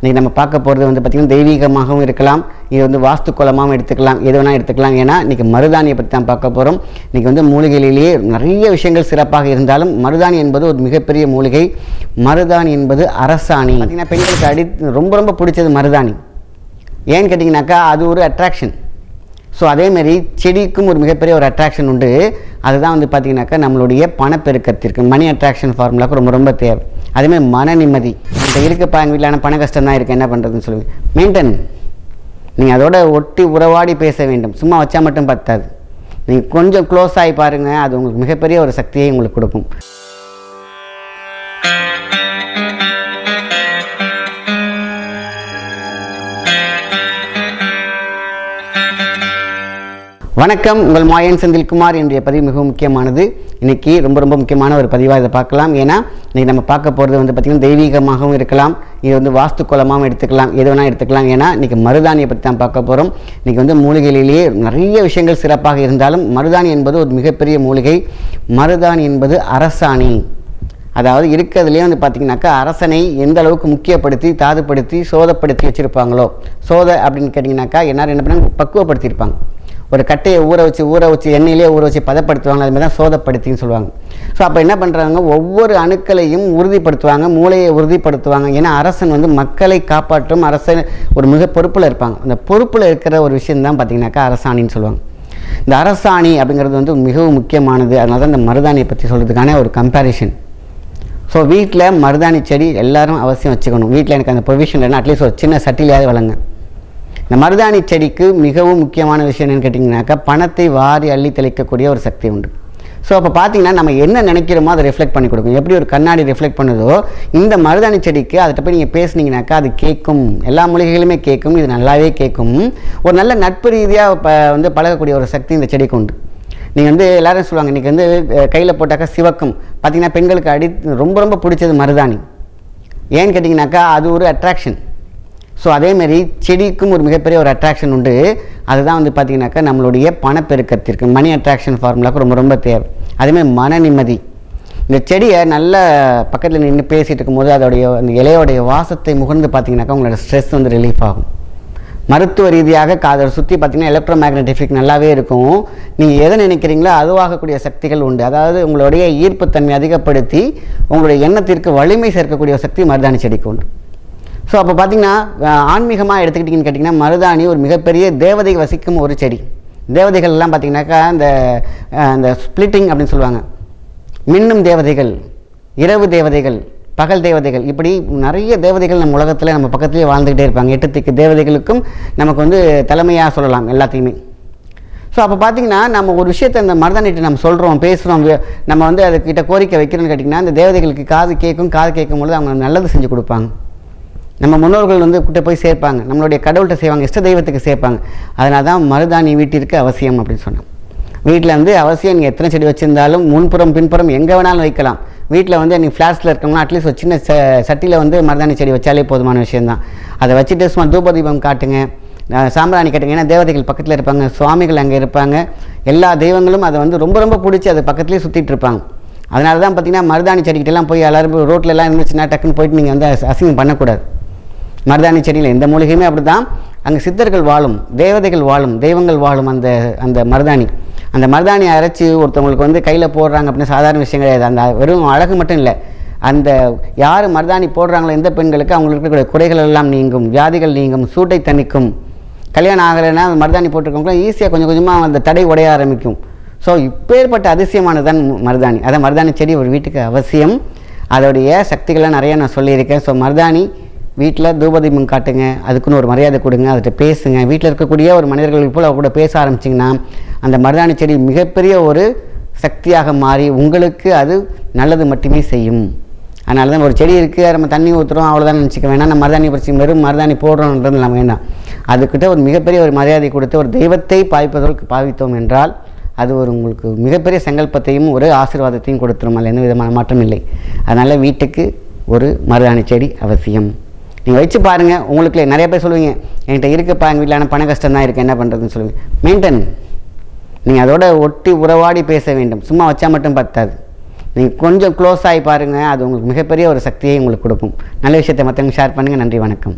இன்றைக்கி நம்ம பார்க்க போகிறது வந்து பார்த்திங்கன்னா தெய்வீகமாகவும் இருக்கலாம். இது வந்து வாஸ்து குலமாகவும் எடுத்துக்கலாம். எது வேணால் எடுத்துக்கலாம். ஏன்னா இன்றைக்கி மருதாணியை பற்றி தான் பார்க்க போகிறோம் இன்றைக்கி வந்து மூலிகையிலேயே நிறைய விஷயங்கள் சிறப்பாக இருந்தாலும் மருதாணி என்பது ஒரு மிகப்பெரிய மூலிகை. மருதாணி என்பது அரசாணி. பார்த்திங்கன்னா பெண்களுக்கு அடி ரொம்ப ரொம்ப பிடிச்சது மருதாணி. ஏன்னு கேட்டிங்கனாக்கா அது ஒரு அட்ராக்ஷன் ஸோ அதேமாரி செடிக்கும் ஒரு மிகப்பெரிய ஒரு அட்ராக்ஷன் உண்டு. அதுதான் வந்து பார்த்திங்கனாக்கா நம்மளுடைய பணப்பெருக்கத்திற்கு மணி அட்ராக்ஷன் ஃபார்முலாவுக்கு ரொம்ப ரொம்ப தேவை. அதேமாதிரி மன நிம்மதி. இந்த இருக்குப்பா எங்கள் வீட்டில் பண கஷ்டம் தான் இருக்குது என்ன பண்ணுறதுன்னு சொல்லுங்க மெயின்டைன் நீங்கள் அதோட ஒட்டி உறவாடி பேச வேண்டும். சும்மா வச்சா மட்டும் பத்தாது. நீங்கள் கொஞ்சம் க்ளோஸ் ஆகி பாருங்கள் அது உங்களுக்கு மிகப்பெரிய ஒரு சக்தியை உங்களுக்கு கொடுக்கும். வணக்கம். உங்கள் மாயன் செந்தில்குமார். என்ற பதிவு மிகவும் முக்கியமானது. இன்றைக்கி ரொம்ப ரொம்ப முக்கியமான ஒரு பதிவாக இதை பார்க்கலாம். ஏன்னா இன்றைக்கி நம்ம பார்க்க போகிறது வந்து பார்த்திங்கன்னா தெய்வீகமாகவும் இருக்கலாம். இது வந்து வாஸ்து குலமாகவும் எடுத்துக்கலாம். எது வேணால் எடுத்துக்கலாம். ஏன்னா இன்றைக்கி மருதாணியை பற்றி தான் பார்க்க போகிறோம் இன்றைக்கி வந்து மூலிகையிலேயே நிறைய விஷயங்கள் சிறப்பாக இருந்தாலும் மருதாணி என்பது ஒரு மிகப்பெரிய மூலிகை. மருதாணி என்பது அரசாணி. அதாவது இருக்கிறதுலேயே வந்து பார்த்திங்கனாக்கா அரசனை எந்த அளவுக்கு முக்கியப்படுத்தி தாதுப்படுத்தி சோதப்படுத்தி வச்சுருப்பாங்களோ சோத அப்படின்னு கேட்டிங்கனாக்கா எல்லோரும் என்ன பண்ணாங்க? பக்குவப்படுத்தியிருப்பாங்க. ஒரு கட்டையை ஊற வச்சு ஊற வச்சு எண்ணெயிலே ஊற வச்சு பதப்படுத்துவாங்க. அது மாதிரி தான் சோதப்படுத்தின்னு சொல்லுவாங்க. ஸோ அப்போ என்ன பண்ணுறாங்க ஒவ்வொரு அணுக்களையும் உறுதிப்படுத்துவாங்க மூளையை உறுதிப்படுத்துவாங்க. ஏன்னா அரசன் வந்து மக்களை காப்பாற்றும் அரசன் ஒரு மிக பொறுப்பில் இருப்பாங்க. அந்த பொறுப்பில் இருக்கிற ஒரு விஷயம் தான் பார்த்திங்கனாக்கா அரசாணின்னு சொல்லுவாங்க. இந்த அரசாணி அப்படிங்கிறது வந்து மிகவும் முக்கியமானது. அதனால தான் இந்த மருதாணியை பற்றி சொல்கிறதுக்கான ஒரு கம்பேரிஷன் ஸோ வீட்டில் மருதாணி செடி எல்லாரும் அவசியம் வச்சுக்கணும். வீட்டில் எனக்கு அந்த ப்ரொவிஷன் இல்லைன்னா அட்லீஸ்ட் ஒரு சின்ன சட்டிலையாவது வளங்க இந்த மருதாணி செடிக்கு மிகவும் முக்கியமான விஷயம் என்னென்னு கேட்டிங்கனாக்கா பணத்தை வாரி அள்ளி தெளிக்கக்கூடிய ஒரு சக்தி உண்டு. ஸோ அப்போ பார்த்தீங்கன்னா நம்ம என்ன நினைக்கிறோமோ அதை ரிஃப்ளெக்ட் பண்ணி கொடுக்கும். எப்படி ஒரு கண்ணாடி ரிஃப்ளெக்ட் பண்ணுதோ இந்த மருதாணி செடிக்கு அதை போய் நீங்கள் பேசுனீங்கனாக்கா அது கேட்கும். எல்லா மூலிகைகளுமே கேட்கும். இது நல்லாவே கேட்கும். ஒரு நல்ல நட்பு ரீதியாக ப வந்து பழகக்கூடிய ஒரு சக்தி இந்த செடிக்கு உண்டு. நீங்கள் வந்து எல்லோரும் சொல்லுவாங்க இன்றைக்கி வந்து கையில் போட்டாக்கா சிவக்கும். பார்த்தீங்கன்னா பெண்களுக்கு அடி ரொம்ப ரொம்ப பிடிச்சது மருதாணி. ஏன்னு கேட்டிங்கனாக்கா அது ஒரு அட்ராக்ஷன் ஸோ அதேமாரி செடிக்கும் ஒரு மிகப்பெரிய ஒரு அட்ராக்ஷன் உண்டு. அதுதான் வந்து பார்த்திங்கனாக்கா நம்மளுடைய பணப்பெருக்கத்திற்கு மணி அட்ராக்ஷன் ஃபார்முலாவுக்கு ரொம்ப ரொம்ப தேவை. அதேமாதிரி மன நிம்மதி. இந்த செடியை நல்ல பக்கத்தில் நின்று பேசிகிட்டு இருக்கும்போது அதோடைய அந்த இலையோடைய வாசத்தை முகர்ந்து பார்த்தீங்கன்னாக்கா உங்களோட ஸ்ட்ரெஸ் வந்து ரிலீஃப் ஆகும். மருத்துவ ரீதியாக அதை சுற்றி பார்த்தீங்கன்னா எலக்ட்ரோ மேக்னெட்டிஃபிக் நல்லாவே இருக்கும். நீங்கள் எதை நினைக்கிறீங்களோ அதுவாகக்கூடிய சக்திகள் உண்டு. அதாவது உங்களுடைய ஈர்ப்புத்தன்மை அதிகப்படுத்தி உங்களுடைய எண்ணத்திற்கு வலிமை சேர்க்கக்கூடிய சக்தி மருதாணி செடிக்கு உண்டு. ஸோ அப்போ பார்த்தீங்கன்னா ஆன்மீகமாக எடுத்துக்கிட்டிங்கன்னு கேட்டிங்கன்னா மருதாணி ஒரு மிகப்பெரிய தேவதை வசிக்கும் ஒரு செடி. தேவதைகள்லாம் பார்த்தீங்கன்னாக்கா இந்த அந்த ஸ்பிளிட்டிங் அப்படின்னு சொல்லுவாங்க. மின்னும் தேவதைகள் இரவு தேவதைகள் பகல் தேவதைகள் இப்படி நிறைய தேவதைகள் நம்ம உலகத்தில் நம்ம பக்கத்துலேயே வாழ்ந்துக்கிட்டே இருப்பாங்க. எட்டு திக்கு தேவதைகளுக்கும் நமக்கு வந்து தலைமையாக சொல்லலாம் எல்லாத்தையுமே. ஸோ அப்போ பார்த்தீங்கன்னா நம்ம ஒரு விஷயத்தை இந்த மருதானிட்டு நம்ம சொல்கிறோம் பேசுகிறோம் நம்ம வந்து அதுக்கிட்ட கோரிக்கை வைக்கிறோன்னு கேட்டிங்கன்னா அந்த தேவதைகளுக்கு காது கேட்கும் காது கேட்கும் பொழுது அவங்க நல்லது செஞ்சு கொடுப்பாங்க. நம்ம முன்னோர்கள் வந்து கிட்ட போய் சேர்ப்பாங்க. நம்மளுடைய கடவுள்கிட்ட செய்வாங்க. இஷ்ட தெய்வத்துக்கு சேர்ப்பாங்க. அதனால தான் மருதாணி வீட்டிற்கு அவசியம் அப்படின்னு சொன்னோம். வீட்டில் வந்து அவசியம் நீங்கள் எத்தனை செடி வச்சுருந்தாலும் முன்புறம் பின்புறம் எங்கே வேணாலும் வைக்கலாம். வீட்டில் வந்து நீங்கள் ஃப்ளாட்ஸில் இருக்கணும்னா அட்லீஸ்ட் ஒரு சின்ன ச சட்டியில் வந்து மருதாணி செடி வச்சாலே போதுமான விஷயந்தான் அதை வச்சுட்டு சும்மா தூப தீபம் காட்டுங்க சாம்பிராணி காட்டுங்க. ஏன்னா தேவதைகள் பக்கத்தில் இருப்பாங்க. சுவாமிகள் அங்கே இருப்பாங்க. எல்லா தெய்வங்களும் அதை வந்து ரொம்ப ரொம்ப பிடிச்சி அதை பக்கத்துலேயே சுற்றிட்டு இருப்பாங்க. அதனால தான் பார்த்தீங்கன்னா மருதாணி செடிக்கிட்டலாம் போய் எல்லாரும் ரோட்டில் எல்லாம் இருந்துச்சுன்னா டக்குன்னு போயிட்டு நீங்கள் வந்து அசிங்கம் பண்ணக்கூடாது. மருதாணி செடியில் எந்த மூலிகையுமே அப்படி தான் அங்கே சித்தர்கள் வாழும் தேவதைகள் வாழும் தெய்வங்கள் வாழும் அந்த அந்த மருதாணி. அந்த மருதாணி அரைச்சி ஒருத்தவங்களுக்கு வந்து கையில் போடுறாங்க அப்படின்னு சாதாரண விஷயம் கிடையாது. அந்த வெறும் அழகு மட்டும் இல்லை. அந்த யார் மருதாணி போடுறாங்களோ எந்த பெண்களுக்கு அவங்களுக்கு இருக்கக்கூடிய குறைகள் எல்லாம் நீங்கும் வியாதிகள் நீங்கும் சூட்டை தணிக்கும். கல்யாணம் ஆகலைன்னா மருதாணி போட்டிருக்கவங்களும் ஈஸியாக கொஞ்சம் கொஞ்சமாக அந்த தடை உடைய ஆரம்பிக்கும். ஸோ இப்பேற்பட்ட அதிசயமானதான் மருதாணி. அதான் மருதாணி செடி ஒரு வீட்டுக்கு அவசியம். அதோடைய சக்திகள்லாம் நிறைய நான் சொல்லியிருக்கேன். ஸோ மருதாணி வீட்டில் தூபதீபம் காட்டுங்க அதுக்குன்னு ஒரு மரியாதை கொடுங்க அதுகிட்ட பேசுங்க. வீட்டில் இருக்கக்கூடிய ஒரு மனிதர்கள் போல் கூட பேச ஆரம்பிச்சிங்கன்னா அந்த மருதாணி செடி மிகப்பெரிய ஒரு சக்தியாக மாறி உங்களுக்கு அது நல்லது மட்டுமே செய்யும். அதனால தான் ஒரு செடி இருக்குது நம்ம தண்ணி ஊற்றுறோம் அவ்வளோதான் நினச்சிக்க வேணாம். நம்ம மருதாணி பறிச்சு வெறும் மருதாணி போடுறோன்றது நம்ம வேண்டாம். அதுக்கிட்ட ஒரு மிகப்பெரிய ஒரு மரியாதை கொடுத்து ஒரு தெய்வத்தை பாவிப்பதற்கு பாவித்தோம் என்றால் அது ஒரு உங்களுக்கு மிகப்பெரிய சங்கல்பத்தையும் ஒரு ஆசீர்வாதத்தையும் கொடுத்துரும். அதில் எந்த விதமான மாற்றம் இல்லை. அதனால் வீட்டுக்கு ஒரு மருதாணி செடி அவசியம். நீங்கள் வச்சு பாருங்கள் உங்களுக்கு நிறைய பேர் சொல்லுவீங்க என்கிட்ட இருக்குப்பா எங்கள் வீட்டில் ஆனால் பண கஷ்டம் தான் இருக்குது என்ன பண்ணுறதுன்னு சொல்லுவீங்க. மெயின்டைன் நீங்கள் அதோட ஒட்டி உறவாடி பேச வேண்டும். சும்மா வச்சா மட்டும் பத்தாது. நீங்கள் கொஞ்சம் க்ளோஸ் ஆகி பாருங்கள் அது உங்களுக்கு மிகப்பெரிய ஒரு சக்தியை உங்களுக்கு கொடுக்கும். நல்ல விஷயத்தை மற்றவங்க ஷேர் பண்ணுங்கள் நன்றி வணக்கம்.